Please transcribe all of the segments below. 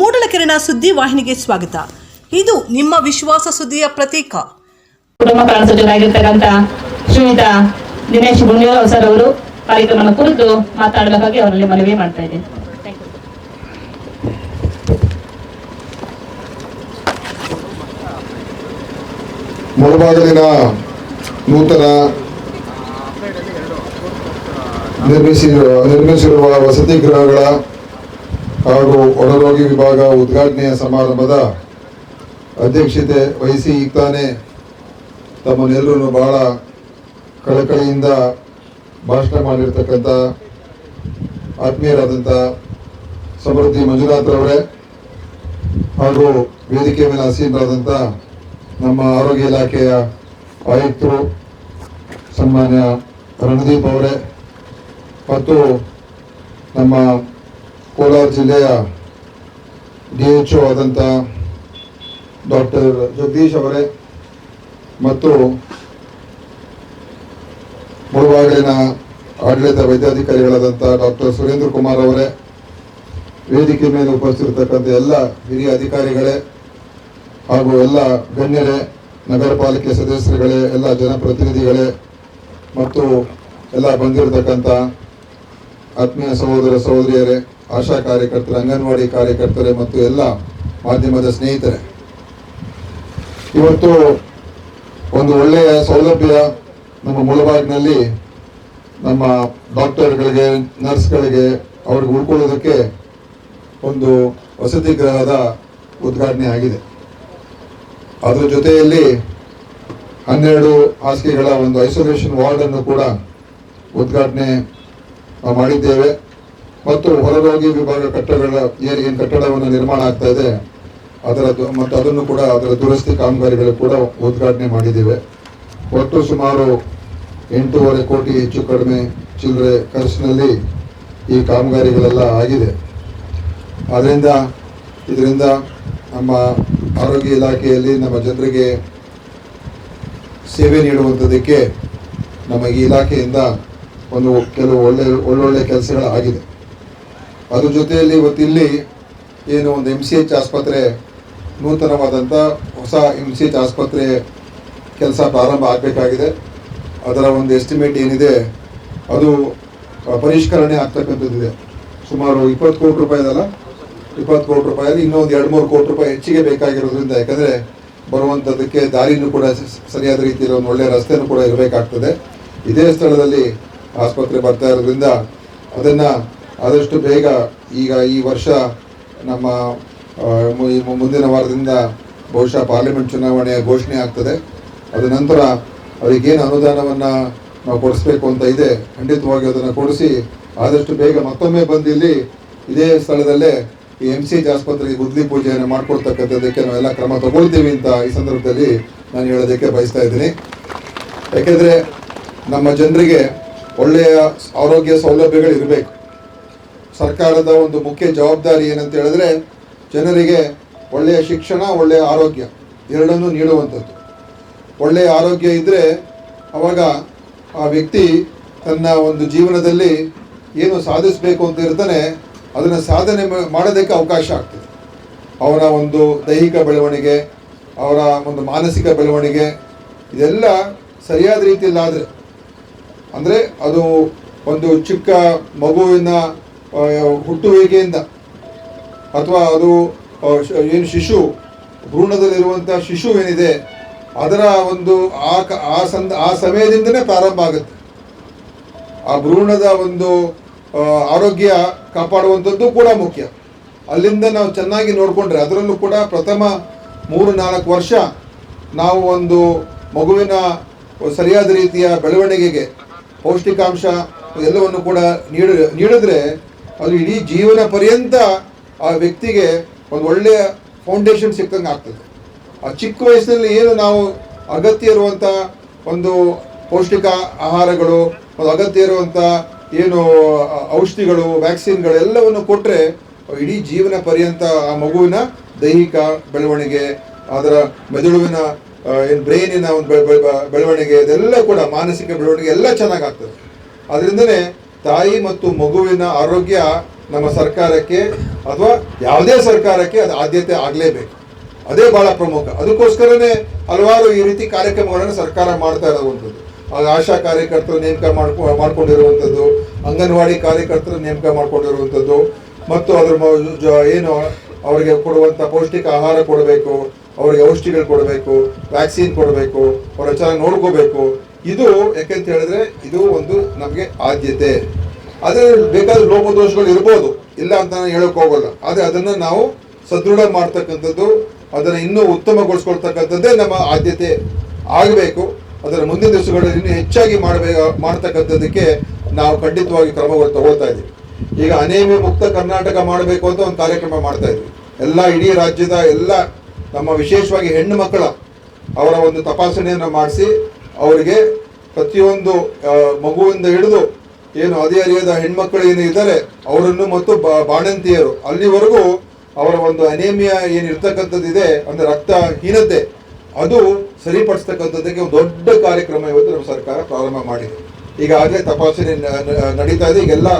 ಮೂಡಲಕೆರೆನ ಸುದ್ದಿ ವಾಹಿನಿಗೆ ಸ್ವಾಗತ. ಇದು ನಿಮ್ಮ ವಿಶ್ವಾಸ ಸುದ್ದಿಯ ಪ್ರತೀಕ. ಕುಟುಂಬ ಸಚಿವರಾಗಿರ್ತಕ್ಕಂಥ ಶ್ರೀಯುತ ದಿನೇಶ್ ಗುಂಡೂರಾವ್ ಸರ್ ಅವರು ಕಾರ್ಯಕ್ರಮ ಕುರಿತು ಮಾತಾಡಬೇಕಾಗಿ ಅವರಲ್ಲಿ ಮನವಿ ಮಾಡ್ತಾ ಇದ್ದೀನಿ. ಮುಳಬಾಗಿಲಿನ ನೂತನ ನಿರ್ಮಿಸಿರುವ ನಿರ್ಮಿಸಿರುವ ವಸತಿ ಗೃಹಗಳ ಹಾಗೂ ಹೊರರೋಗಿ ವಿಭಾಗ ಉದ್ಘಾಟನೆಯ ಸಮಾರಂಭದ ಅಧ್ಯಕ್ಷತೆ ವಹಿಸಿ ಈಗ ತಾನೇ ತಮ್ಮನ್ನೆಲ್ಲರೂ ಬಹಳ ಕಳಕಳಿಯಿಂದ ಭಾಷಣ ಮಾಡಿರ್ತಕ್ಕಂಥ ಆತ್ಮೀಯರಾದಂಥ ಸಮೃದ್ಧಿ ಮಂಜುನಾಥ್ರವರೇ ಹಾಗೂ ವೇದಿಕೆ ಮೇಲೆ ಆಸೀನರಾದಂಥ ನಮ್ಮ ಆರೋಗ್ಯ ಇಲಾಖೆಯ ಆಯುಕ್ತರು ಸನ್ಮಾನ್ಯ ರಣದೀಪ್ ಅವರೇ ಮತ್ತು ನಮ್ಮ ಕೋಲಾರ ಜಿಲ್ಲೆಯ ಡಿ ಎಚ್ ಆದಂಥ ಡಾಕ್ಟರ್ ಜಗದೀಶ್ ಅವರೇ ಮತ್ತು ಮುಳುಬಾಗಿಲಿನ ಆಡಳಿತ ವೈದ್ಯಾಧಿಕಾರಿಗಳಾದಂಥ ಡಾಕ್ಟರ್ ಸುರೇಂದ್ರ ಕುಮಾರ್ ಅವರೇ, ವೇದಿಕೆ ಮೇಲೆ ಉಪಸ್ಥಿತಿರ್ತಕ್ಕಂಥ ಎಲ್ಲ ಹಿರಿಯ ಅಧಿಕಾರಿಗಳೇ ಹಾಗೂ ಎಲ್ಲ ಗಣ್ಯರೇ, ನಗರ ಪಾಲಿಕೆ ಸದಸ್ಯರುಗಳೇ, ಎಲ್ಲ ಜನಪ್ರತಿನಿಧಿಗಳೇ ಮತ್ತು ಎಲ್ಲ ಬಂದಿರತಕ್ಕಂಥ ಆತ್ಮೀಯ ಸಹೋದರ ಸಹೋದರಿಯರೇ, ಆಶಾ ಕಾರ್ಯಕರ್ತರು, ಅಂಗನವಾಡಿ ಕಾರ್ಯಕರ್ತರೇ ಮತ್ತು ಎಲ್ಲ ಮಾಧ್ಯಮದ ಸ್ನೇಹಿತರೆ. ಇವತ್ತು ಒಂದು ಒಳ್ಳೆಯ ಸೌಲಭ್ಯ ನಮ್ಮ ಮುಳಬಾಗಿನಲ್ಲಿ ನಮ್ಮ ಡಾಕ್ಟರ್ಗಳಿಗೆ, ನರ್ಸ್ಗಳಿಗೆ ಅವ್ರಿಗೆ ಉಳ್ಕೊಳ್ಳೋದಕ್ಕೆ ಒಂದು ವಸತಿ ಗೃಹದ ಉದ್ಘಾಟನೆ ಆಗಿದೆ. ಅದರ ಜೊತೆಯಲ್ಲಿ ಹನ್ನೆರಡು ಹಾಸಿಗೆಗಳ ಒಂದು ಐಸೋಲೇಷನ್ ವಾರ್ಡನ್ನು ಕೂಡ ಉದ್ಘಾಟನೆ ನಾವು ಮಾಡಿದ್ದೇವೆ. ಮತ್ತು ಹೊರರೋಗಿ ವಿಭಾಗ ಕಟ್ಟಡಗಳ ಏನು ಏನು ಕಟ್ಟಡವನ್ನು ನಿರ್ಮಾಣ ಆಗ್ತಾ ಇದೆ. ಅದರ ಮತ್ತು ಅದನ್ನು ಕೂಡ ಅದರ ದುರಸ್ತಿ ಕಾಮಗಾರಿಗಳು ಕೂಡ ಉದ್ಘಾಟನೆ ಮಾಡಿದ್ದೇವೆ. ಒಟ್ಟು ಸುಮಾರು ಎಂಟೂವರೆ ಕೋಟಿ ಹೆಚ್ಚು ಕಡಿಮೆ ಚಿಲ್ಲರೆ ಖರ್ಚಿನಲ್ಲಿ ಈ ಕಾಮಗಾರಿಗಳೆಲ್ಲ ಆಗಿದೆ. ಆದ್ದರಿಂದ ಇದರಿಂದ ನಮ್ಮ ಆರೋಗ್ಯ ಇಲಾಖೆಯಲ್ಲಿ ನಮ್ಮ ಜನರಿಗೆ ಸೇವೆ ನೀಡುವಂಥದ್ದಕ್ಕೆ ನಮ್ಮ ಈ ಇಲಾಖೆಯಿಂದ ಒಂದು ಕೆಲವು ಒಳ್ಳೆ, ಒಳ್ಳೊಳ್ಳೆ ಕೆಲಸಗಳಾಗಿದೆ. ಅದ್ರ ಜೊತೆಯಲ್ಲಿ ಇವತ್ತಿಲ್ಲಿ ಏನು ಒಂದು ಎಂ ಸಿ ಎಚ್ ಆಸ್ಪತ್ರೆ ನೂತನವಾದಂಥ ಹೊಸ ಎಂ ಸಿ ಎಚ್ ಆಸ್ಪತ್ರೆ ಕೆಲಸ ಪ್ರಾರಂಭ ಆಗಬೇಕಾಗಿದೆ. ಅದರ ಒಂದು ಎಸ್ಟಿಮೇಟ್ ಏನಿದೆ, ಅದು ಪರಿಷ್ಕರಣೆ ಆಗ್ತಕ್ಕಂಥದ್ದಿದೆ. ಸುಮಾರು ಇಪ್ಪತ್ತು ಕೋಟಿ ರೂಪಾಯಿ ಇದಲ್ಲ ಇಪ್ಪತ್ತು ಕೋಟಿ ರೂಪಾಯಲ್ಲಿ ಇನ್ನೊಂದು ಎರಡು ಮೂರು ಕೋಟಿ ರೂಪಾಯಿ ಹೆಚ್ಚಿಗೆ ಬೇಕಾಗಿರೋದ್ರಿಂದ, ಯಾಕಂದರೆ ಬರುವಂಥದ್ದಕ್ಕೆ ದಾರಿನೂ ಕೂಡ ಸರಿಯಾದ ರೀತಿಯಲ್ಲಿ ಒಂದು ಒಳ್ಳೆಯ ರಸ್ತೆಯೂ ಕೂಡ ಇರಬೇಕಾಗ್ತದೆ. ಇದೇ ಸ್ಥಳದಲ್ಲಿ ಆಸ್ಪತ್ರೆ ಬರ್ತಾ ಇರೋದ್ರಿಂದ ಅದನ್ನು ಆದಷ್ಟು ಬೇಗ ಈಗ ಈ ವರ್ಷ ನಮ್ಮ ಮುಂದಿನ ವಾರದಿಂದ ಬಹುಶಃ ಪಾರ್ಲಿಮೆಂಟ್ ಚುನಾವಣೆಯ ಘೋಷಣೆ ಆಗ್ತದೆ. ಅದ ನಂತರ ಅದಕ್ಕೇನು ಅನುದಾನವನ್ನು ನಾವು ಕೊಡಿಸ್ಬೇಕು ಅಂತ ಇದೆ, ಖಂಡಿತವಾಗಿ ಅದನ್ನು ಕೊಡಿಸಿ ಆದಷ್ಟು ಬೇಗ ಮತ್ತೊಮ್ಮೆ ಬಂದು ಇಲ್ಲಿ ಇದೇ ಸ್ಥಳದಲ್ಲೇ ಈ ಎಂ ಸಿ ಎಚ್ ಆಸ್ಪತ್ರೆಗೆ ಗುದ್ಲಿ ಪೂಜೆಯನ್ನು ಮಾಡಿಕೊಡ್ತಕ್ಕಂಥದ್ದಕ್ಕೆ ನಾವೆಲ್ಲ ಕ್ರಮ ತಗೊಳ್ತೀವಿ ಅಂತ ಈ ಸಂದರ್ಭದಲ್ಲಿ ನಾನು ಹೇಳೋದಕ್ಕೆ ಬಯಸ್ತಾ ಇದ್ದೀನಿ. ಯಾಕೆಂದರೆ ನಮ್ಮ ಜನರಿಗೆ ಒಳ್ಳೆಯ ಆರೋಗ್ಯ ಸೌಲಭ್ಯಗಳು ಇರಬೇಕು. ಸರ್ಕಾರದ ಒಂದು ಮುಖ್ಯ ಜವಾಬ್ದಾರಿ ಏನಂತ ಹೇಳಿದ್ರೆ ಜನರಿಗೆ ಒಳ್ಳೆಯ ಶಿಕ್ಷಣ, ಒಳ್ಳೆಯ ಆರೋಗ್ಯ ಎರಡನ್ನೂ ನೀಡುವಂಥದ್ದು. ಒಳ್ಳೆಯ ಆರೋಗ್ಯ ಇದ್ದರೆ ಅವಾಗ ಆ ವ್ಯಕ್ತಿ ತನ್ನ ಒಂದು ಜೀವನದಲ್ಲಿ ಏನು ಸಾಧಿಸಬೇಕು ಅಂತ ಇರ್ತಾನೆ, ಅದನ್ನು ಸಾಧನೆ ಮಾಡೋದಕ್ಕೆ ಅವಕಾಶ ಆಗ್ತದೆ. ಅವರ ಒಂದು ದೈಹಿಕ ಬೆಳವಣಿಗೆ, ಅವರ ಒಂದು ಮಾನಸಿಕ ಬೆಳವಣಿಗೆ, ಇದೆಲ್ಲ ಸರಿಯಾದ ರೀತಿಯಲ್ಲಿ ಆದರೆ ಅಂದರೆ ಅದು ಒಂದು ಚಿಕ್ಕ ಮಗುವಿನ ಹುಟ್ಟುವಿಕೆಯಿಂದ ಅಥವಾ ಅದು ಏನು ಶಿಶು ಭ್ರೂಣದಲ್ಲಿರುವಂಥ ಶಿಶು ಏನಿದೆ, ಅದರ ಒಂದು ಆ ಕ- ಆ ಸಂದ, ಆ ಸಮಯದಿಂದನೇ ಪ್ರಾರಂಭ ಆಗುತ್ತೆ. ಆ ಭ್ರೂಣದ ಒಂದು ಆರೋಗ್ಯ ಕಾಪಾಡುವಂಥದ್ದು ಕೂಡ ಮುಖ್ಯ. ಅಲ್ಲಿಂದ ನಾವು ಚೆನ್ನಾಗಿ ನೋಡಿಕೊಂಡ್ರೆ ಅದರಲ್ಲೂ ಕೂಡ ಪ್ರಥಮ ಮೂರು, ನಾಲ್ಕು ವರ್ಷ ನಾವು ಒಂದು ಮಗುವಿನ, ಸರಿಯಾದ ರೀತಿಯ ಬೆಳವಣಿಗೆಗೆ ಪೌಷ್ಟಿಕಾಂಶ ಎಲ್ಲವನ್ನು ಕೂಡ ನೀಡ, ನೀಡಿದ್ರೆ ಅದು ಇಡೀ ಜೀವನ ಪರ್ಯಂತ ಆ ವ್ಯಕ್ತಿಗೆ ಒಂದು ಒಳ್ಳೆಯ ಫೌಂಡೇಶನ್ ಸಿಕ್ಕಂಗೆ ಆಗ್ತದೆ. ಆ ಚಿಕ್ಕ ವಯಸ್ಸಿನಲ್ಲಿ ಏನು ನಾವು ಅಗತ್ಯ ಇರುವಂಥ ಒಂದು ಪೌಷ್ಟಿಕ ಆಹಾರಗಳು, ಒಂದು ಅಗತ್ಯ ಇರುವಂಥ ಏನು ಔಷಧಿಗಳು ವ್ಯಾಕ್ಸಿನ್ಗಳು ಎಲ್ಲವನ್ನು ಕೊಟ್ಟರೆ ಇಡೀ ಜೀವನ ಪರ್ಯಂತ ಆ ಮಗುವಿನ ದೈಹಿಕ ಬೆಳವಣಿಗೆ, ಅದರ ಮೆದುಳುವಿನ ಏನು ಬ್ರೈನಿನ ಒಂದು ಬೆಳ- ಬೆಳ- ಬೆಳವಣಿಗೆ ಅದೆಲ್ಲ ಕೂಡ ಮಾನಸಿಕ ಬೆಳವಣಿಗೆ ಎಲ್ಲ ಚೆನ್ನಾಗಾಗ್ತದೆ. ಅದರಿಂದನೇ ತಾಯಿ ಮತ್ತು ಮಗುವಿನ ಆರೋಗ್ಯ ನಮ್ಮ ಸರ್ಕಾರಕ್ಕೆ ಅಥವಾ ಯಾವುದೇ ಸರ್ಕಾರಕ್ಕೆ ಅದು ಆದ್ಯತೆ ಆಗಲೇಬೇಕು. ಅದೇ ಬಹಳ ಪ್ರಮುಖ. ಅದಕ್ಕೋಸ್ಕರನೇ ಹಲವಾರು ಈ ರೀತಿ ಕಾರ್ಯಕ್ರಮಗಳನ್ನು ಸರ್ಕಾರ ಮಾಡ್ತಾ ಇರುವಂಥದ್ದು. ಆಗ ಆಶಾ ಕಾರ್ಯಕರ್ತರು ನೇಮಕ ಮಾಡ್ಕೊ ಮಾಡ್ಕೊಂಡಿರುವಂಥದ್ದು, ಅಂಗನವಾಡಿ ಕಾರ್ಯಕರ್ತರು ನೇಮಕ ಮಾಡ್ಕೊಂಡಿರುವಂಥದ್ದು, ಮತ್ತು ಅದ್ರ ಏನು ಅವರಿಗೆ ಕೊಡುವಂಥ ಪೌಷ್ಟಿಕ ಆಹಾರ ಕೊಡಬೇಕು ಅವರಿಗೆ ಔಷಧಿಗಳು ಕೊಡಬೇಕು ವ್ಯಾಕ್ಸಿನ್ ಕೊಡಬೇಕು, ಅವ್ರ ಚೆನ್ನಾಗಿ ನೋಡ್ಕೋಬೇಕು. ಇದು ಯಾಕೆಂತ ಹೇಳಿದ್ರೆ, ಇದು ಒಂದು ನಮಗೆ ಆದ್ಯತೆ. ಅದೇ ಬೇಕಾದ ಲೋಪದೋಷಗಳು ಇರ್ಬೋದು. ಇಲ್ಲ ಅಂತ ನಾನು ಹೇಳಕ್ ಹೋಗಲ್ಲ. ಆದರೆ ಅದನ್ನ ನಾವು ಸದೃಢ ಮಾಡ್ತಕ್ಕಂಥದ್ದು, ಅದನ್ನು ಇನ್ನೂ ಉತ್ತಮಗೊಳಿಸ್ಕೊಳ್ತಕ್ಕಂಥದ್ದೇ ನಮ್ಮ ಆದ್ಯತೆ ಆಗಬೇಕು. ಅದರ ಮುಂದಿನ ದಿವಸಗಳಲ್ಲಿ ಇನ್ನೂ ಹೆಚ್ಚಾಗಿ ಮಾಡಬೇಕು ಮಾಡ್ತಕ್ಕಂಥದ್ದಕ್ಕೆ ನಾವು ಖಂಡಿತವಾಗಿ ಕ್ರಮಗಳು ತಗೊಳ್ತಾ ಇದ್ದೀವಿ. ಈಗ ಅನೇಮಿ ಮುಕ್ತ ಕರ್ನಾಟಕ ಮಾಡಬೇಕು ಅಂತ ಒಂದು ಕಾರ್ಯಕ್ರಮ ಮಾಡ್ತಾ ಇದ್ವಿ. ಎಲ್ಲ ಇಡೀ ರಾಜ್ಯದ ಎಲ್ಲ ನಮ್ಮ ವಿಶೇಷವಾಗಿ ಹೆಣ್ಣು ಮಕ್ಕಳ ಅವರ ಒಂದು ತಪಾಸಣೆಯನ್ನು ಮಾಡಿಸಿ ಅವರಿಗೆ ಪ್ರತಿಯೊಂದು ಮಗುವಿಂದ ಹಿಡಿದು ಏನು ಹದಿಹರಿಯದ ಹೆಣ್ಮಕ್ಕಳು ಏನು ಇದ್ದಾರೆ ಅವರನ್ನು ಮತ್ತು ಬಾಣಂತಿಯರು, ಅಲ್ಲಿವರೆಗೂ ಅವರ ಒಂದು ಅನೇಮಿಯಾ ಏನು ಇರ್ತಕ್ಕಂಥದ್ದಿದೆ ಅಂದ್ರೆ ರಕ್ತಹೀನತೆ, ಅದು ಸರಿಪಡಿಸ್ತಕ್ಕಂಥದ್ದಕ್ಕೆ ಒಂದು ದೊಡ್ಡ ಕಾರ್ಯಕ್ರಮ ಇವತ್ತು ನಮ್ಮ ಸರ್ಕಾರ ಪ್ರಾರಂಭ ಮಾಡಿದೆ. ಈಗಾಗಲೇ ತಪಾಸಣೆ ನಡೀತಾ ಇದೆ. ಈಗೆಲ್ಲ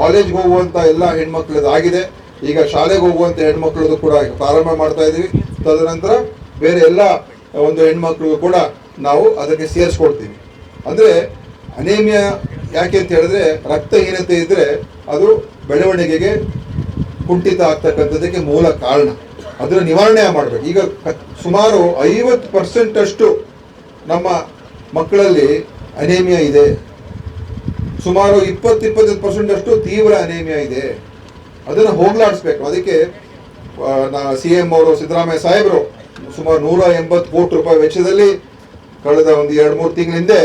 ಕಾಲೇಜ್ಗೆ ಹೋಗುವಂತ ಎಲ್ಲ ಹೆಣ್ಮಕ್ಳದ್ದು ಆಗಿದೆ ಈಗ ಶಾಲೆಗೆ ಹೋಗುವಂತ ಹೆಣ್ಮಕ್ಳದ್ದು ಕೂಡ ಪ್ರಾರಂಭ ಮಾಡ್ತಾ ಇದೀವಿ. ತದನಂತರ ಬೇರೆ ಎಲ್ಲ ಒಂದು ಹೆಣ್ಮಕ್ಳಿಗೂ ಕೂಡ ನಾವು ಅದಕ್ಕೆ ಸೇರಿಸ್ಕೊಳ್ತೀವಿ. ಅಂದ್ರೆ ಅನೇಮಿಯಾ ಯಾಕೆ ಅಂತ ಹೇಳಿದ್ರೆ ರಕ್ತಹೀನತೆ ಇದ್ರೆ ಅದು ಬೆಳವಣಿಗೆಗೆ ಕುಂಠಿತ ಆಗ್ತಕ್ಕಂಥದ್ದಕ್ಕೆ ಮೂಲ ಕಾರಣ. ಅದರ ನಿವಾರಣೆ ಮಾಡಬೇಕು. ಈಗ ಸುಮಾರು ಐವತ್ತು ಪರ್ಸೆಂಟ್ ಅಷ್ಟು ನಮ್ಮ ಮಕ್ಕಳಲ್ಲಿ ಅನೇಮಿಯಾ ಇದೆ. ಸುಮಾರು ಇಪ್ಪತ್ತು, ಇಪ್ಪತ್ತೈದು ಪರ್ಸೆಂಟ್ ಅಷ್ಟು ತೀವ್ರ ಅನೇಮಿಯಾ ಇದೆ. ಅದನ್ನು ಹೋಗ್ಲಾಡಿಸ್ಬೇಕು. ಅದಕ್ಕೆ ಸಿ ಎಂ ಅವರು, ಸಿದ್ದರಾಮಯ್ಯ ಸಾಹೇಬರು ಸುಮಾರು ನೂರ ಎಂಬತ್ತು ಕೋಟಿ ರೂಪಾಯಿ ವೆಚ್ಚದಲ್ಲಿ ಕಳೆದ ಒಂದು ಎರಡು, ಮೂರು ತಿಂಗಳ ಹಿಂದೆ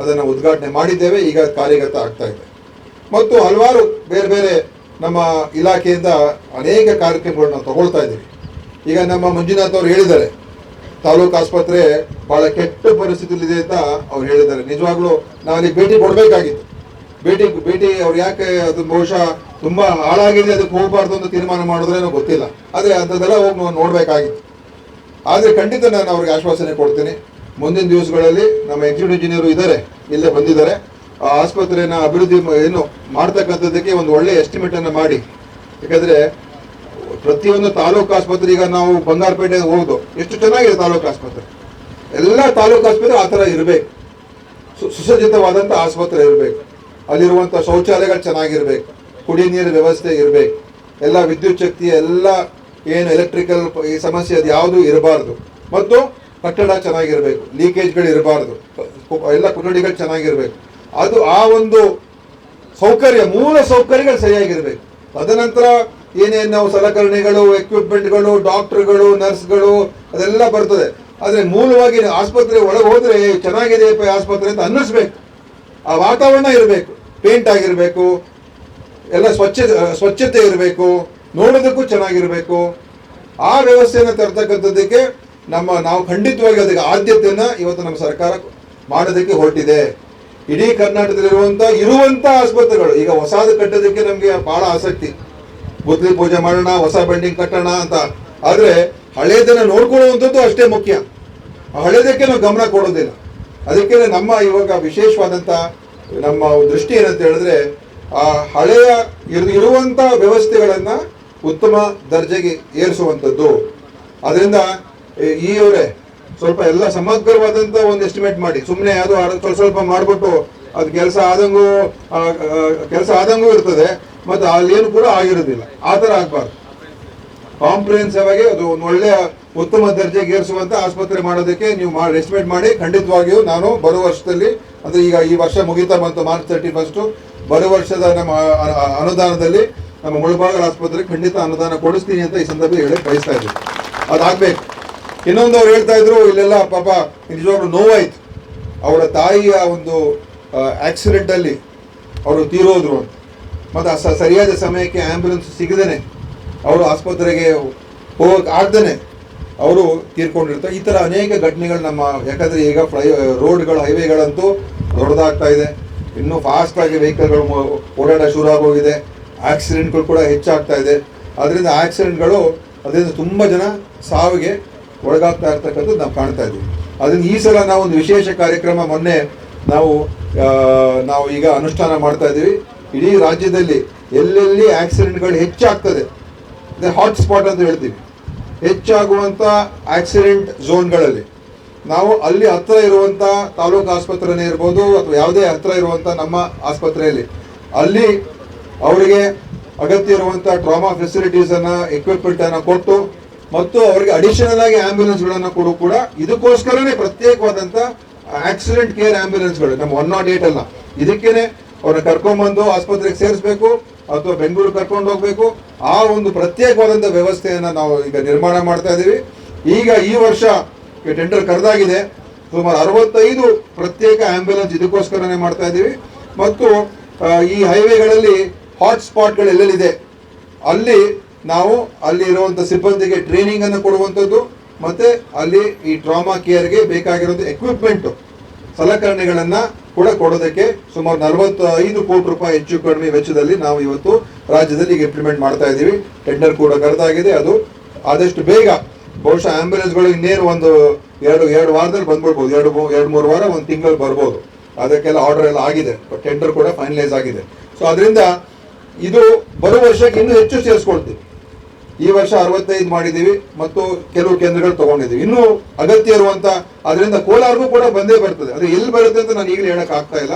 ಅದನ್ನು ಉದ್ಘಾಟನೆ ಮಾಡಿದ್ದೇವೆ. ಈಗ ಕಾರ್ಯಗತ ಆಗ್ತಾ ಇದೆ. ಮತ್ತು ಹಲವಾರು ಬೇರೆ ಬೇರೆ ನಮ್ಮ ಇಲಾಖೆಯಿಂದ ಅನೇಕ ಕಾರ್ಯಕ್ರಮಗಳನ್ನ ತಗೊಳ್ತಾ ಇದ್ದೀವಿ. ಈಗ ನಮ್ಮ ಮಂಜುನಾಥ್ ಅವರು ಹೇಳಿದ್ದಾರೆ, ತಾಲೂಕು ಆಸ್ಪತ್ರೆ ಬಹಳ ಕೆಟ್ಟ ಪರಿಸ್ಥಿತಿಯಲ್ಲಿದೆ ಅಂತ ಅವ್ರು ಹೇಳಿದ್ದಾರೆ. ನಿಜವಾಗ್ಲೂ ನಾವು ಅಲ್ಲಿ ಭೇಟಿ ಕೊಡಬೇಕಾಗಿತ್ತು. ಭೇಟಿ ಭೇಟಿ ಅವ್ರು ಯಾಕೆ ಅದು ಬಹುಶಃ ತುಂಬಾ ಹಾಳಾಗಿದೆ, ಅದಕ್ಕೆ ಹೋಗಬಾರ್ದು ಅಂತ ತೀರ್ಮಾನ ಮಾಡಿದ್ರೇನೋ ಗೊತ್ತಿಲ್ಲ. ಆದರೆ ಅಂಥದ್ದೆಲ್ಲ ಹೋಗಿ ನೋಡಬೇಕಾಗಿತ್ತು. ಆದರೆ ಖಂಡಿತ ನಾನು ಅವ್ರಿಗೆ ಆಶ್ವಾಸನೆ ಕೊಡ್ತೀನಿ. ಮುಂದಿನ ದಿವಸಗಳಲ್ಲಿ ನಮ್ಮ ಎಕ್ಸಿಕ್ಯೂಟಿವ್ ಇಂಜಿನಿಯರ್ ಇದ್ದಾರೆ ಇಲ್ಲೇ ಬಂದಿದ್ದಾರೆ. ಆ ಆಸ್ಪತ್ರೆನ ಅಭಿವೃದ್ಧಿ ಏನು ಮಾಡ್ತಕ್ಕಂಥದ್ದಕ್ಕೆ ಒಂದು ಒಳ್ಳೆ ಎಸ್ಟಿಮೇಟನ್ನು ಮಾಡಿ. ಯಾಕಂದ್ರೆ ಪ್ರತಿಯೊಂದು ತಾಲೂಕು ಆಸ್ಪತ್ರೆ, ಈಗ ನಾವು ಬಂಗಾರಪೇಟೆ ಹೋಗೋದು, ಎಷ್ಟು ಚೆನ್ನಾಗಿದೆ ತಾಲೂಕು ಆಸ್ಪತ್ರೆ. ಎಲ್ಲ ತಾಲೂಕು ಆಸ್ಪತ್ರೆ ಆ ಥರ ಇರಬೇಕು. ಸುಸಜ್ಜಿತವಾದಂಥ ಆಸ್ಪತ್ರೆ ಇರಬೇಕು. ಅಲ್ಲಿರುವಂಥ ಶೌಚಾಲಯಗಳು ಚೆನ್ನಾಗಿರ್ಬೇಕು, ಕುಡಿ ನೀರು ವ್ಯವಸ್ಥೆ ಇರಬೇಕು. ಎಲ್ಲ ವಿದ್ಯುತ್ ಶಕ್ತಿ ಎಲ್ಲ ಏನು ಎಲೆಕ್ಟ್ರಿಕಲ್ ಈ ಸಮಸ್ಯೆ ಅದು ಯಾವುದೂ ಇರಬಾರ್ದು. ಮತ್ತು ಕಟ್ಟಡ ಚೆನ್ನಾಗಿರ್ಬೇಕು ಲೀಕೇಜ್ಗಳು ಇರಬಾರ್ದು. ಎಲ್ಲ ಕೊಠಡಿಗಳು ಚೆನ್ನಾಗಿರ್ಬೇಕು. ಅದು ಆ ಒಂದು ಸೌಕರ್ಯ, ಮೂಲ ಸೌಕರ್ಯಗಳು ಸರಿಯಾಗಿರಬೇಕು. ತದನಂತರ ಏನೇನು ನಾವು ಸಲಕರಣೆಗಳು ಎಕ್ವಿಪ್ಮೆಂಟ್ಗಳು ಡಾಕ್ಟರ್ಗಳು ನರ್ಸ್ಗಳು ಅದೆಲ್ಲ ಬರ್ತದೆ. ಆದರೆ ಮೂಲವಾಗಿ ಆಸ್ಪತ್ರೆ ಒಳಗೆ ಹೋದರೆ ಚೆನ್ನಾಗಿದೆ ಆಸ್ಪತ್ರೆ ಅಂತ ಅನ್ನಿಸ್ಬೇಕು. ಆ ವಾತಾವರಣ ಇರಬೇಕು. ಪೇಂಟ್ ಆಗಿರಬೇಕು, ಎಲ್ಲ ಸ್ವಚ್ಛ ಸ್ವಚ್ಛತೆ ಇರಬೇಕು, ನೋಡೋದಕ್ಕೂ ಚೆನ್ನಾಗಿರಬೇಕು. ಆ ವ್ಯವಸ್ಥೆಯನ್ನು ತರ್ತಕ್ಕಂಥದ್ದಕ್ಕೆ ನಮ್ಮ, ನಾವು ಖಂಡಿತವಾಗಿ ಅದಕ್ಕೆ ಆದ್ಯತೆಯನ್ನು ಇವತ್ತು ನಮ್ಮ ಸರ್ಕಾರ ಮಾಡೋದಕ್ಕೆ ಹೊರಟಿದೆ. ಇಡೀ ಕರ್ನಾಟಕದಲ್ಲಿರುವಂಥ ಇರುವಂಥ ಆಸ್ಪತ್ರೆಗಳು, ಈಗ ಹೊಸದು ಕಟ್ಟೋದಕ್ಕೆ ನಮಗೆ ಬಹಳ ಆಸಕ್ತಿ. ಬುದ್ಧಿ ಪೂಜೆ ಮಾಡೋಣ, ಹೊಸ ಬಿಲ್ಡಿಂಗ್ ಕಟ್ಟೋಣ ಅಂತ. ಆದರೆ ಹಳೇದನ್ನು ನೋಡ್ಕೊಳ್ಳುವಂಥದ್ದು ಅಷ್ಟೇ ಮುಖ್ಯ. ಹಳೇದಕ್ಕೆ ನಾವು ಗಮನ ಕೊಡೋದಿಲ್ಲ. ಅದಕ್ಕೆ ನಮ್ಮ ಇವಾಗ ವಿಶೇಷವಾದಂತ ನಮ್ಮ ದೃಷ್ಟಿ ಏನಂತ ಹೇಳಿದ್ರೆ, ಆ ಹಳೆಯ ಇರುವಂತಹ ಇರುವಂತ ವ್ಯವಸ್ಥೆಗಳನ್ನ ಉತ್ತಮ ದರ್ಜೆಗೆ ಏರಿಸುವಂಥದ್ದು. ಅದರಿಂದ, ಈ ಅವರೇ, ಸ್ವಲ್ಪ ಎಲ್ಲ ಸಮಗ್ರವಾದಂತ ಒಂದು ಎಸ್ಟಿಮೇಟ್ ಮಾಡಿ. ಸುಮ್ಮನೆ ಅದು ಸ್ವಲ್ಪ ಸ್ವಲ್ಪ ಮಾಡ್ಬಿಟ್ಟು ಅದು ಕೆಲಸ ಆದಂಗೂ ಕೆಲಸ ಆದಂಗೂ ಇರ್ತದೆ, ಮತ್ತೆ ಅಲ್ಲೇನು ಕೂಡ ಆಗಿರೋದಿಲ್ಲ. ಆ ಥರ ಆಗಬಾರ್ದು. ಕಾಂಪ್ರಿಹೆನ್ಸಿವ್ ಆಗಿ ಅದು ಒಂದು ಒಳ್ಳೆಯ ಉತ್ತಮ ದರ್ಜೆಗೆ ಏರಿಸುವಂತ ಆಸ್ಪತ್ರೆ ಮಾಡೋದಕ್ಕೆ ನೀವು ಮಾಡಿ ಎಸ್ಟಿಮೇಟ್ ಮಾಡಿ, ಖಂಡಿತವಾಗಿಯೂ ನಾನು ಬರುವ ವರ್ಷದಲ್ಲಿ ಅಂದ್ರೆ ಈಗ ಈ ವರ್ಷ ಮುಗಿತಾ ಬಂತು ಮಾರ್ಚ್ ತರ್ಟಿ ಫಸ್ಟು ಬರುವ ವರ್ಷದ ನಮ್ಮ ಅನುದಾನದಲ್ಲಿ ನಮ್ಮ ಮುಳಬಾಗಲ ಆಸ್ಪತ್ರೆಗೆ ಖಂಡಿತ ಅನುದಾನ ಕೊಡಿಸ್ತೀನಿ ಅಂತ ಈ ಸಂದರ್ಭದಲ್ಲಿ ಹೇಳಿ ಬಯಸ್ತಾ ಇದ್ದೀನಿ ಅದಾಗ್ಬೇಕು. ಇನ್ನೊಂದು ಅವ್ರು ಹೇಳ್ತಾ ಇದ್ರು, ಇಲ್ಲೆಲ್ಲ ಪಾಪ ನಿಜವಾಗ್ಲೂ ನೋವಾಯ್ತು. ಅವರ ತಾಯಿಯ ಒಂದು ಆಕ್ಸಿಡೆಂಟ್ ಅಲ್ಲಿ ಅವರು ತೀರೋದ್ರು ಅಂತ. ಮತ್ತೆ ಸರಿಯಾದ ಸಮಯಕ್ಕೆ ಆಂಬ್ಯುಲೆನ್ಸ್ ಸಿಗದೇನೆ. ಅವರು ಆಸ್ಪತ್ರೆಗೆ ಹೋಗಕ್ ಆಗ್ದೇನೆ. ಅವರು ತೀರ್ಕೊಂಡಿರ್ತಾರೆ. ಈ ಥರ ಅನೇಕ ಘಟನೆಗಳು ನಮ್ಮ, ಯಾಕಂದ್ರೆ ಈಗ ಫ್ಲೈ, ರೋಡ್ಗಳು ಹೈವೇಗಳಂತೂ ದೊಡ್ಡದಾಗ್ತಾ ಇದೆ. ಇನ್ನೂ ಫಾಸ್ಟ್ ಆಗಿ ವೆಹಿಕಲ್ಗಳು ಓಡಾಟ ಶುರು ಆಗೋಗಿದೆ ಆಕ್ಸಿಡೆಂಟ್ಗಳು ಕೂಡ ಹೆಚ್ಚಾಗ್ತಾ ಇದೆ. ಅದರಿಂದ ಆಕ್ಸಿಡೆಂಟ್ಗಳು ಅದರಿಂದ ತುಂಬ ಜನ ಸಾವಿಗೆ ಒಳಗಾಗ್ತಾ ಇರ್ತಕ್ಕಂಥದ್ದು ನಾವು ಕಾಣ್ತಾ ಇದ್ದೀವಿ. ಅದರಿಂದ ಈ ಸಲ ನಾವು ಒಂದು ವಿಶೇಷ ಕಾರ್ಯಕ್ರಮ ಮೊನ್ನೆ ನಾವು ನಾವು ಈಗ ಅನುಷ್ಠಾನ ಮಾಡ್ತಾ ಇದ್ದೀವಿ. ಇಡೀ ರಾಜ್ಯದಲ್ಲಿ ಎಲ್ಲೆಲ್ಲಿ ಆಕ್ಸಿಡೆಂಟ್ಗಳು ಹೆಚ್ಚಾಗ್ತದೆ ಹಾಟ್ಸ್ಪಾಟ್ ಹಾಟ್ ಸ್ಪಾಟ್ ಅಂತ ಹೇಳ್ತೀವಿ. ಹೆಚ್ಚಾಗುವಂಥ ಆಕ್ಸಿಡೆಂಟ್ ಝೋನ್ಗಳಲ್ಲಿ. ನಾವು ಅಲ್ಲಿ ಹತ್ತಿರ ಇರುವಂಥ ತಾಲೂಕು ಆಸ್ಪತ್ರೆನೇ ಇರ್ಬೋದು ಅಥವಾ ಯಾವುದೇ ಹತ್ತಿರ ಇರುವಂಥ ನಮ್ಮ ಆಸ್ಪತ್ರೆಯಲ್ಲಿ. ಅಲ್ಲಿ ಅವರಿಗೆ ಅಗತ್ಯ ಇರುವಂಥ ಟ್ರಾಮಾ ಫೆಸಿಲಿಟೀಸನ್ನು ಎಕ್ವಿಪ್ಮೆಂಟನ್ನು ಕೊಟ್ಟು ಮತ್ತು ಅವರಿಗೆ ಅಡಿಷನಲ್ ಆಗಿ ಆಂಬ್ಯುಲೆನ್ಸ್ಗಳನ್ನು ಕೊಡು ಕೂಡ ಇದಕ್ಕೋಸ್ಕರನೇ ಪ್ರತ್ಯೇಕವಾದಂಥ ಆಕ್ಸಿಡೆಂಟ್ ಕೇರ್ ಆಂಬ್ಯುಲೆನ್ಸ್ಗಳು ನಮ್ಮ ಒನ್ ನಾಟ್ ಏಟ್ ಅಲ್ಲ ಇದಕ್ಕೇನೆ ಅವ್ರನ್ನ ಕರ್ಕೊಂಬಂದು ಆಸ್ಪತ್ರೆಗೆ ಸೇರಿಸ್ಬೇಕು. ಅಥವಾ ಬೆಂಗಳೂರು ಕರ್ಕೊಂಡು ಹೋಗ್ಬೇಕು. ಆ ಒಂದು ಪ್ರತ್ಯೇಕವಾದಂಥ ವ್ಯವಸ್ಥೆಯನ್ನು ನಾವು ಈಗ ನಿರ್ಮಾಣ ಮಾಡ್ತಾ ಇದ್ದೀವಿ ಈಗ ಈ ವರ್ಷ ಟೆಂಡರ್ ಕರೆದಾಗಿದೆ. ಸುಮಾರು ಅರವತ್ತೈದು ಪ್ರತ್ಯೇಕ ಆಂಬ್ಯುಲೆನ್ಸ್ ಇದಕ್ಕೋಸ್ಕರನೇ ಮಾಡ್ತಾ ಇದ್ದೀವಿ ಮತ್ತು ಈ ಹೈವೇಗಳಲ್ಲಿ ಹಾಟ್ ಸ್ಪಾಟ್ಗಳು ಎಲ್ಲೆಲ್ಲಿದೆ? ಅಲ್ಲಿ ನಾವು ಅಲ್ಲಿ ಇರುವಂಥ ಸಿಬ್ಬಂದಿಗೆ ಟ್ರೈನಿಂಗ್ ಅನ್ನು ಕೊಡುವಂಥದ್ದು, ಮತ್ತೆ ಅಲ್ಲಿ ಈ ಟ್ರಾಮಾ ಕೇರ್ಗೆ ಬೇಕಾಗಿರೋದು ಎಕ್ವಿಪ್ಮೆಂಟು ಸಲಕರಣೆಗಳನ್ನ ಕೂಡ ಕೊಡೋದಕ್ಕೆ ಸುಮಾರು ನಲವತ್ತೈದು ಕೋಟಿ ರೂಪಾಯಿ ಹೆಚ್ಚು ಕಡಿಮೆ ವೆಚ್ಚದಲ್ಲಿ ನಾವು ಇವತ್ತು ರಾಜ್ಯದಲ್ಲಿ ಈಗ ಇಂಪ್ಲಿಮೆಂಟ್ ಮಾಡ್ತಾ ಇದ್ದೀವಿ. ಟೆಂಡರ್ ಕೂಡ ಕರೆದಾಗಿದೆ. ಅದು ಆದಷ್ಟು ಬೇಗ, ಬಹುಶಃ ಆಂಬ್ಯುಲೆನ್ಸ್ಗಳು ಇನ್ನೇನು ಒಂದು ಎರಡು ಎರಡು ವಾರದಲ್ಲಿ ಬಂದ್ಬಿಡ್ಬೋದು. ಎರಡು ಎರಡು ಮೂರು ವಾರ, ಒಂದು ತಿಂಗಳು ಬರ್ಬೋದು. ಅದಕ್ಕೆಲ್ಲ ಆರ್ಡರ್ ಎಲ್ಲ ಆಗಿದೆ. ಟೆಂಡರ್ ಕೂಡ ಫೈನಲೈಸ್ ಆಗಿದೆ. ಸೊ ಅದರಿಂದ ಇದು ಬರುವ ವರ್ಷಕ್ಕೆ ಇನ್ನೂ ಹೆಚ್ಚು ಸೇರಿಸ್ಕೊಳ್ತೀವಿ. ಈ ವರ್ಷ ಅರವತ್ತೈದು ಮಾಡಿದ್ದೀವಿ ಮತ್ತು ಕೆಲವು ಕೇಂದ್ರಗಳು ತಗೊಂಡಿದ್ದೀವಿ. ಇನ್ನೂ ಅಗತ್ಯ ಇರುವಂತ ಅದರಿಂದ ಕೋಲಾರ್ಗೂ ಕೂಡ ಬಂದೇ ಬರ್ತದೆ. ಅದು ಎಲ್ಲಿ ಬರುತ್ತೆ ಅಂತ ನಾನು ಈಗಲೇ ಹೇಳಕ್ ಆಗ್ತಾ ಇಲ್ಲ.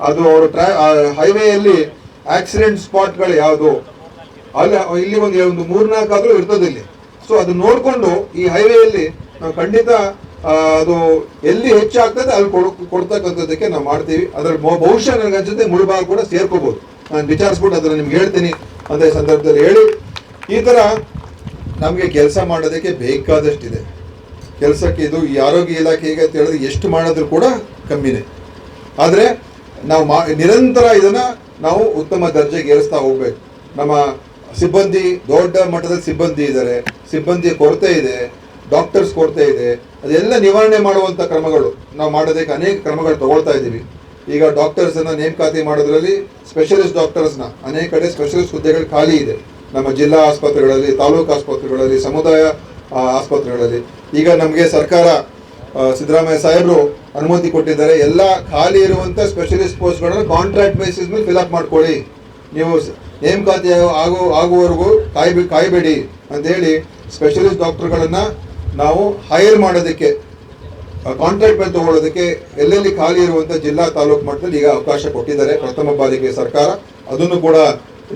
ಅದು ಅವರು ಟ್ರಾ ಹೈವೇಯಲ್ಲಿ ಆಕ್ಸಿಡೆಂಟ್ ಸ್ಪಾಟ್ಗಳು ಯಾವುದು? ಅಲ್ಲಿ, ಇಲ್ಲಿ ಒಂದು ಒಂದು ಮೂರ್ನಾಲ್ಕು ಆದ್ರೂ ಇರ್ತದೆ ಇಲ್ಲಿ. ಸೊ ಅದು ನೋಡಿಕೊಂಡು ಈ ಹೈವೇಯಲ್ಲಿ ನಾವು ಖಂಡಿತ ಅದು ಎಲ್ಲಿ ಹೆಚ್ಚಾಗ್ತದೆ ಅಲ್ಲಿ ಕೊಡ್, ಕೊಡ್ತಕ್ಕಂಥದ್ದಕ್ಕೆ ನಾವು ಮಾಡ್ತೀವಿ. ಅದ್ರ ಬಹು- ಬಹುಶಃ ನನಗೆ ಅನ್ಸುತ್ತೆ ಮುಳುಬಾಗ ಕೂಡ ಸೇರ್ಕೋಬಹುದು ನಾನು ವಿಚಾರಿಸ್ಬಿಟ್ಟು ಅದನ್ನು ನಿಮ್ಗೆ ಹೇಳ್ತೀನಿ. ಅಂತ ಸಂದರ್ಭದಲ್ಲಿ ಹೇಳಿ. ಈ ಥರ ನಮಗೆ ಕೆಲಸ ಮಾಡೋದಕ್ಕೆ ಬೇಕಾದಷ್ಟಿದೆ. ಕೆಲಸಕ್ಕೆ ಇದು ಈ ಆರೋಗ್ಯ ಇಲಾಖೆ ಹೇಗೆ ಅಂತ ಹೇಳಿದ್ರೆ ಎಷ್ಟು ಮಾಡಿದ್ರು ಕೂಡ ಕಮ್ಮಿನೇ. ಆದರೆ ನಾವು ಮಾ, ನಿರಂತರ ಇದನ್ನು ನಾವು ಉತ್ತಮ ದರ್ಜೆಗೆ ಏರಿಸ್ತಾ ಹೋಗ್ಬೇಕು. ನಮ್ಮ ಸಿಬ್ಬಂದಿ, ದೊಡ್ಡ ಮಟ್ಟದ ಸಿಬ್ಬಂದಿ ಇದ್ದಾರೆ. ಸಿಬ್ಬಂದಿಯ ಕೊರತೆ ಇದೆ. ಡಾಕ್ಟರ್ಸ್ ಕೊರತೆ ಇದೆ. ಅದೆಲ್ಲ ನಿವಾರಣೆ ಮಾಡುವಂಥ ಕ್ರಮಗಳು. ನಾವು ಮಾಡೋದಕ್ಕೆ ಅನೇಕ ಕ್ರಮಗಳು ತಗೊಳ್ತಾ ಇದ್ದೀವಿ. ಈಗ ಡಾಕ್ಟರ್ಸನ್ನು ನೇಮಕಾತಿ ಮಾಡೋದ್ರಲ್ಲಿ ಸ್ಪೆಷಲಿಸ್ಟ್ ಡಾಕ್ಟರ್ಸ್ನ ಅನೇಕ ಕಡೆ ಸ್ಪೆಷಲಿಸ್ಟ್ ಹುದ್ದೆಗಳು ಖಾಲಿ ಇದೆ. ನಮ್ಮ ಜಿಲ್ಲಾ ಆಸ್ಪತ್ರೆಗಳಲ್ಲಿ, ತಾಲೂಕು ಆಸ್ಪತ್ರೆಗಳಲ್ಲಿ, ಸಮುದಾಯ ಆಸ್ಪತ್ರೆಗಳಲ್ಲಿ. ಈಗ ನಮಗೆ ಸರ್ಕಾರ ಸಿದ್ದರಾಮಯ್ಯ ಸಾಹೇಬರು ಅನುಮತಿ ಕೊಟ್ಟಿದ್ದಾರೆ. ಎಲ್ಲ ಖಾಲಿ ಇರುವಂತ ಸ್ಪೆಷಲಿಸ್ಟ್ ಪೋಸ್ಟ್ಗಳನ್ನು ಕಾಂಟ್ರಾಕ್ಟ್ ಬೇಸಿಸ್ ಮೇಲೆ ಫಿಲ್ ಅಪ್ ಮಾಡ್ಕೊಳ್ಳಿ. ನೀವು ನೇಮಕಾತಿ ಆಗೋ ಆಗುವವರೆಗೂ ಕಾಯ್ಬಿ, ಕಾಯಬೇಡಿ ಅಂತ ಹೇಳಿ ಸ್ಪೆಷಲಿಸ್ಟ್ ಡಾಕ್ಟರ್ಗಳನ್ನು ನಾವು ಹೈರ್ ಮಾಡೋದಕ್ಕೆ ಕಾಂಟ್ರಾಕ್ಟ್ ಮೇಲೆ ತಗೊಳ್ಳೋದಕ್ಕೆ ಎಲ್ಲೆಲ್ಲಿ ಖಾಲಿ ಇರುವಂಥ ಜಿಲ್ಲಾ ತಾಲೂಕು ಮಟ್ಟದಲ್ಲಿ ಈಗ ಅವಕಾಶ ಕೊಟ್ಟಿದ್ದಾರೆ ಪ್ರಥಮ ಬಾರಿಗೆ ಸರ್ಕಾರ. ಅದನ್ನು ಕೂಡ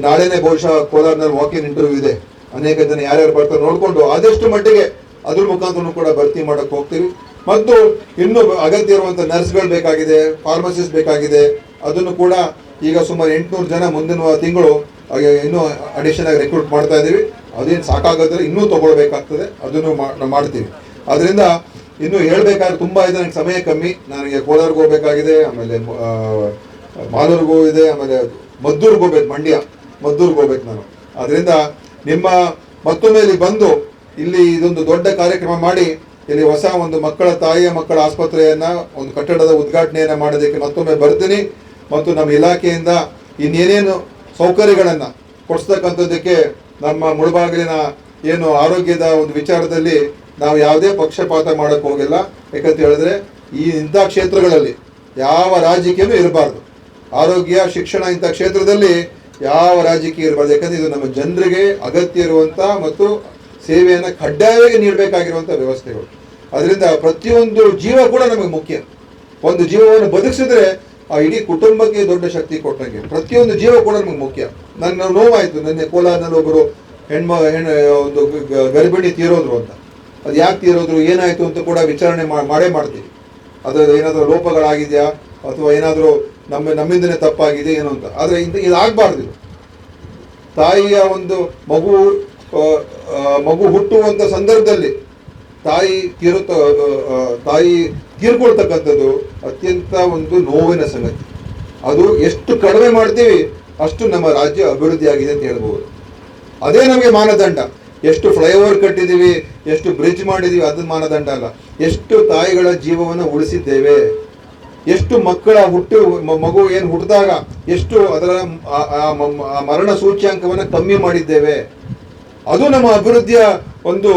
ನಾಳೆನೇ ಬಹುಶಃ ಕೋಲಾರ್ನಲ್ಲಿ ವಾಕಿನ್ ಇಂಟರ್ವ್ಯೂ ಇದೆ. ಅನೇಕ ಜನ ಯಾರ್ಯಾರು ಬರ್ತಾರೆ ನೋಡಿಕೊಂಡು ಆದಷ್ಟು ಮಟ್ಟಿಗೆ ಅದ್ರ ಮುಖಾಂತರ ಕೂಡ ಭರ್ತಿ ಮಾಡಕ್ ಹೋಗ್ತೀವಿ ಮತ್ತು ಇನ್ನು ಅಗತ್ಯ ಇರುವಂತ ನರ್ಸ್ಗಳು ಬೇಕಾಗಿದೆ, ಫಾರ್ಮಸಿಸ್ಟ್ ಬೇಕಾಗಿದೆ, ಅದನ್ನು ಕೂಡ ಈಗ ಸುಮಾರು ಎಂಟುನೂರು ಜನ ಮುಂದಿನ ತಿಂಗಳು ಇನ್ನೂ ಅಡಿಷನ್ ಆಗಿ ರೆಕ್ರೂಟ್ ಮಾಡ್ತಾ ಇದ್ದೀವಿ. ಅದೇನು ಸಾಕಾಗದ್ರೆ ಇನ್ನೂ ತಗೊಳ್ಬೇಕಾಗ್ತದೆ, ಅದನ್ನು ಮಾಡ್ತೀವಿ. ಅದರಿಂದ ಇನ್ನು ಹೇಳ್ಬೇಕಾದ್ರೆ ತುಂಬಾ ಇದೆ ನನಗೆ ಸಮಯ ಕಮ್ಮಿ. ನನಗೆ ಕೋಲಾರ್ಗೆ ಹೋಗ್ಬೇಕಾಗಿದೆ, ಆಮೇಲೆ ಮಾಲೂರ್ಗೂ ಇದೆ, ಆಮೇಲೆ ಮದ್ದೂರ್ಗೆ ಹೋಗ್ಬೇಕು, ಮಂಡ್ಯ, ಮದ್ದೂರ್ಗೆ ಹೋಗ್ಬೇಕು ನಾನು. ಅದರಿಂದ ನಿಮ್ಮ ಮತ್ತೊಮ್ಮೆ ಇಲ್ಲಿ ಬಂದು ಇಲ್ಲಿ ಇದೊಂದು ದೊಡ್ಡ ಕಾರ್ಯಕ್ರಮ ಮಾಡಿ ಇಲ್ಲಿ ಹೊಸ ಒಂದು ಮಕ್ಕಳ ತಾಯಿಯ ಮಕ್ಕಳ ಆಸ್ಪತ್ರೆಯನ್ನ, ಒಂದು ಕಟ್ಟಡದ ಉದ್ಘಾಟನೆಯನ್ನ ಮಾಡೋದಕ್ಕೆ ಮತ್ತೊಮ್ಮೆ ಬರ್ತೀನಿ. ಮತ್ತು ನಮ್ಮ ಇಲಾಖೆಯಿಂದ ಇನ್ನೇನೇನು ಸೌಕರ್ಯಗಳನ್ನ ಕೊಡಿಸ್ತಕ್ಕಂಥದ್ದಕ್ಕೆ ನಮ್ಮ ಮುಳುಬಾಗಿಲಿನ ಏನು ಆರೋಗ್ಯದ ಒಂದು ವಿಚಾರದಲ್ಲಿ ನಾವು ಯಾವುದೇ ಪಕ್ಷಪಾತ ಮಾಡೋಕ್ಕೆ ಹೋಗಿಲ್ಲ. ಯಾಕಂತ ಹೇಳಿದ್ರೆ ಈ ಇಂಥ ಕ್ಷೇತ್ರಗಳಲ್ಲಿ ಯಾವ ರಾಜಕೀಯನೂ ಇರಬಾರ್ದು. ಆರೋಗ್ಯ, ಶಿಕ್ಷಣ ಇಂಥ ಕ್ಷೇತ್ರದಲ್ಲಿ ಯಾವ ರಾಜಕೀಯ ಇರಬಾರ್ದು. ಯಾಕಂದ್ರೆ ಇದು ನಮ್ಮ ಜನರಿಗೆ ಅಗತ್ಯ ಇರುವಂತ ಮತ್ತು ಸೇವೆಯನ್ನ ಕಡ್ಡಾಯವಾಗಿ ನೀಡಬೇಕಾಗಿರುವಂಥ ವ್ಯವಸ್ಥೆಗಳು. ಅದರಿಂದ ಪ್ರತಿಯೊಂದು ಜೀವ ಕೂಡ ನಮಗೆ ಮುಖ್ಯ. ಒಂದು ಜೀವವನ್ನು ಬದುಕಿಸಿದ್ರೆ ಆ ಇಡೀ ಕುಟುಂಬಕ್ಕೆ ದೊಡ್ಡ ಶಕ್ತಿ ಕೊಟ್ಟಂಗೆ. ಪ್ರತಿಯೊಂದು ಜೀವ ಕೂಡ ನಮಗೆ ಮುಖ್ಯ. ನನ್ನ ನೋವಾಯಿತು. ನನ್ನ ಕೋಲಾರ್ನಲ್ಲಿ ಒಬ್ಬರು ಹೆಣ್ಮ ಹೆಣ್ಣು ಒಂದು ಗರ್ಭಿಣಿ ತೀರೋದ್ರು ಅಂತ. ಅದು ಯಾಕೆ ತೀರೋದ್ರು? ಏನಾಯ್ತು ಅಂತ ಕೂಡ ವಿಚಾರಣೆ ಮಾಡೇ ಮಾಡ್ತೀವಿ. ಅದು ಏನಾದರೂ ಲೋಪಗಳಾಗಿದೆಯಾ? ಅಥವಾ ಏನಾದರೂ ನಮ್ಮ, ನಮ್ಮಿಂದನೇ ತಪ್ಪಾಗಿದೆ ಏನು ಅಂತ. ಆದರೆ ಇದು ಇದಾಗಬಾರ್ದು ತಾಯಿಯ ಒಂದು ಮಗು ಮಗು ಹುಟ್ಟುವಂತ ಸಂದರ್ಭದಲ್ಲಿ ತಾಯಿ ತೀರು ತಾಯಿ ತೀರ್ಕೊಳ್ತಕ್ಕಂಥದ್ದು ಅತ್ಯಂತ ಒಂದು ನೋವಿನ ಸಂಗತಿ. ಅದು ಎಷ್ಟು ಕಡಿಮೆ ಮಾಡ್ತೀವಿ ಅಷ್ಟು ನಮ್ಮ ರಾಜ್ಯ ಅಭಿವೃದ್ಧಿ ಆಗಿದೆ ಅಂತ ಹೇಳ್ಬೋದು. ಅದೇ ನಮಗೆ ಮಾನದಂಡ. ಎಷ್ಟು ಫ್ಲೈಓವರ್ ಕಟ್ಟಿದ್ದೀವಿ, ಎಷ್ಟು ಬ್ರಿಡ್ಜ್ ಮಾಡಿದೀವಿ ಅದು ಮಾನದಂಡ ಅಲ್ಲ. ಎಷ್ಟು ತಾಯಿಗಳ ಜೀವವನ್ನು ಉಳಿಸಿದ್ದೇವೆ. ಎಷ್ಟು ಮಕ್ಕಳ ಹುಟ್ಟು ಮಗು ಏನು ಹುಟ್ಟಿದಾಗ ಎಷ್ಟು ಅದರ ಮರಣ ಸೂಚ್ಯಾಂಕವನ್ನು ಕಮ್ಮಿ ಮಾಡಿದ್ದೇವೆ. ಅದು ನಮ್ಮ ಅಭಿವೃದ್ಧಿಯ ಒಂದು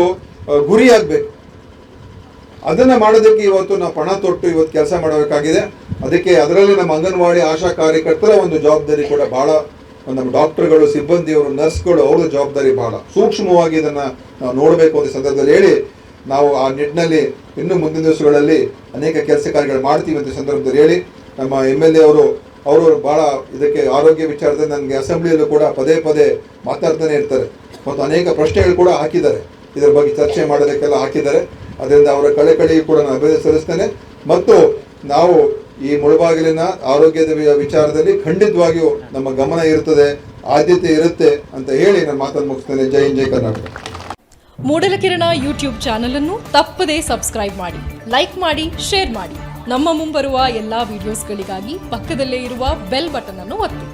ಗುರಿಯಾಗಬೇಕು ಅದನ್ನು ಮಾಡೋದಕ್ಕೆ ಇವತ್ತು ನಾವು ಪಣ ತೊಟ್ಟು ಇವತ್ತು ಕೆಲಸ ಮಾಡಬೇಕಾಗಿದೆ. ಅದಕ್ಕೆ ಅದರಲ್ಲಿ ನಮ್ಮ ಅಂಗನವಾಡಿ ಆಶಾ ಕಾರ್ಯಕರ್ತರ ಒಂದು ಜವಾಬ್ದಾರಿ ಕೂಡ ಬಹಳ, ನಮ್ಮ ಡಾಕ್ಟರ್ಗಳು, ಸಿಬ್ಬಂದಿಯವರು, ನರ್ಸ್ಗಳು, ಅವರ ಜವಾಬ್ದಾರಿ ಬಹಳ. ಸೂಕ್ಷ್ಮವಾಗಿ ಇದನ್ನು ನಾವು ನೋಡಬೇಕು ಅಂತ ಸಂದರ್ಭದಲ್ಲಿ ಹೇಳಿ, ನಾವು ಆ ನಿಟ್ಟಿನಲ್ಲಿ ಇನ್ನು ಮುಂದಿನ ದಿವಸಗಳಲ್ಲಿ ಅನೇಕ ಕೆಲಸ ಕಾರ್ಯಗಳು ಮಾಡ್ತೀವಿ ಅಂತ ಸಂದರ್ಭದಲ್ಲಿ ಹೇಳಿ, ನಮ್ಮ ಎಂ ಎಲ್ ಎ ಅವರು ಅವರು ಬಹಳ ಇದಕ್ಕೆ ಆರೋಗ್ಯ ವಿಚಾರದಲ್ಲಿ ನನಗೆ ಅಸೆಂಬ್ಲಿಯಲ್ಲೂ ಕೂಡ ಪದೇ ಪದೇ ಮಾತಾಡ್ತಾನೆ ಇರ್ತಾರೆ. ಮತ್ತು ಅನೇಕ ಪ್ರಶ್ನೆಗಳು ಕೂಡ ಹಾಕಿದ್ದಾರೆ. ಇದರ ಬಗ್ಗೆ ಚರ್ಚೆ ಮಾಡೋದಕ್ಕೆಲ್ಲ ಹಾಕಿದ್ದಾರೆ. ಅದರಿಂದ ಅವರ ಕಳೆಕಳಿಗೆ ಕೂಡ ನಾನು ಅಭಿವೃದ್ಧಿ ಸಲ್ಲಿಸ್ತೇನೆ. ಮತ್ತು ನಾವು ಈ ಮುಳುಬಾಗಿಲಿನ ಆರೋಗ್ಯದ ವಿಚಾರದಲ್ಲಿ ಖಂಡಿತವಾಗಿಯೂ ನಮ್ಮ ಗಮನ ಇರುತ್ತದೆ, ಆದ್ಯತೆ ಇರುತ್ತೆ ಅಂತ ಹೇಳಿ ನಾನು ಮಾತನ್ನು ಮುಗಿಸ್ತೇನೆ. ಜೈ ಜೈ ಕರ್ನಾಟಕ. ಮೂಡಲಕಿರಣ ಯೂಟ್ಯೂಬ್ ಚಾನಲ್ ಅನ್ನು ತಪ್ಪದೇ ಸಬ್ಸ್ಕ್ರೈಬ್ ಮಾಡಿ, ಲೈಕ್ ಮಾಡಿ, ಶೇರ್ ಮಾಡಿ. ನಮ್ಮ ಮುಂಬರುವ ಎಲ್ಲಾ ವಿಡಿಯೋಸ್ಗಳಿಗಾಗಿ ಪಕ್ಕದಲ್ಲೇ ಇರುವ ಬೆಲ್ ಬಟನ್ ಅನ್ನು ಒತ್ತಿ.